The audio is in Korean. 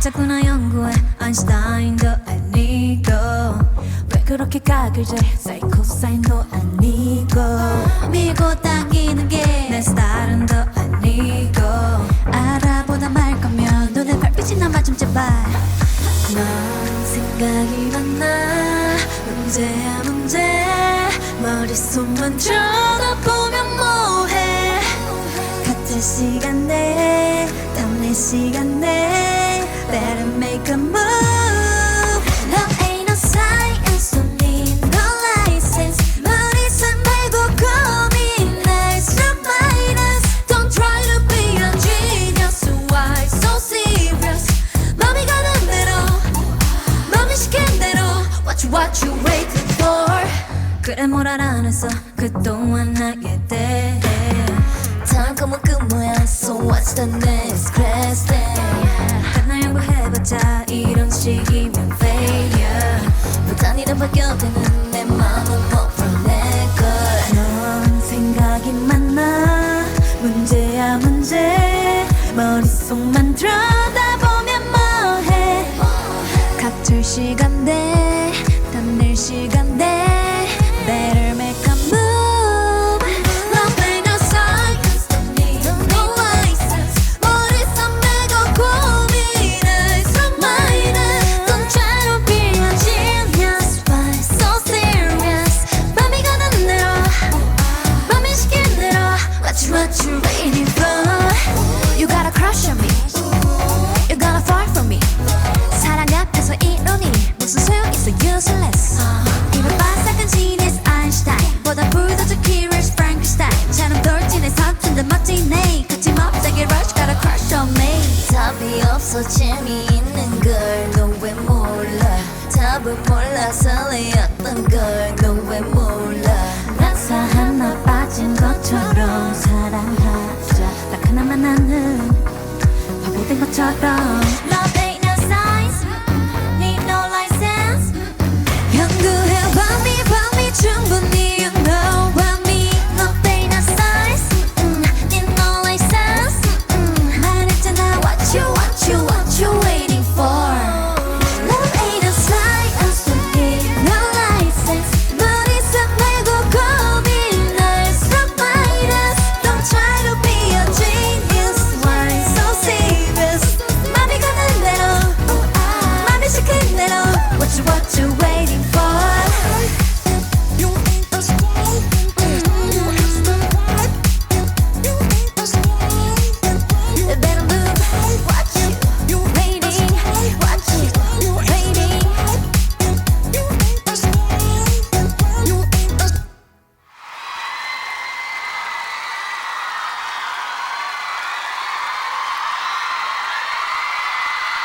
자꾸나 연구해. 아인슈타인도 아니고. 왜 그렇게 재? 사이코사인도 아니고. 밀고 당기는 게 내 스타일은 더 아니고. 알아보다 말 거면 눈에 별빛이 남아 좀 제발. 넌 생각이 많나? 문제야 문제. 머릿속만 쳐다보면 뭐해 같은 시간에 다음 시간에 Better make a move Love ain't no science Don't need no license 머리속 말고 It's not minus Don't try to be a genius Why so serious 맘이 가는 대로 맘이 시킨 대로 What you what you waiting for 그래 뭘 알아냈어 그동안 나에 대 해 다음科目뭐야 So what's the next class day 맨날 연구해봤자 이런 식이면 failure. 무단위로 바뀌어드는 내 맘은 over 내걸넌 생각이 많나 문제야 문제. 머릿속만 들여다보면 뭐해? 각질 시간대 담낼 시간 없어 재미있는 걸. 너왜 몰라? 답을 몰라. 설레었던 걸. 너왜 몰라? 나사 하나 빠진 것처럼 사랑하자. 딱 하나만 나는 바보 된 것처럼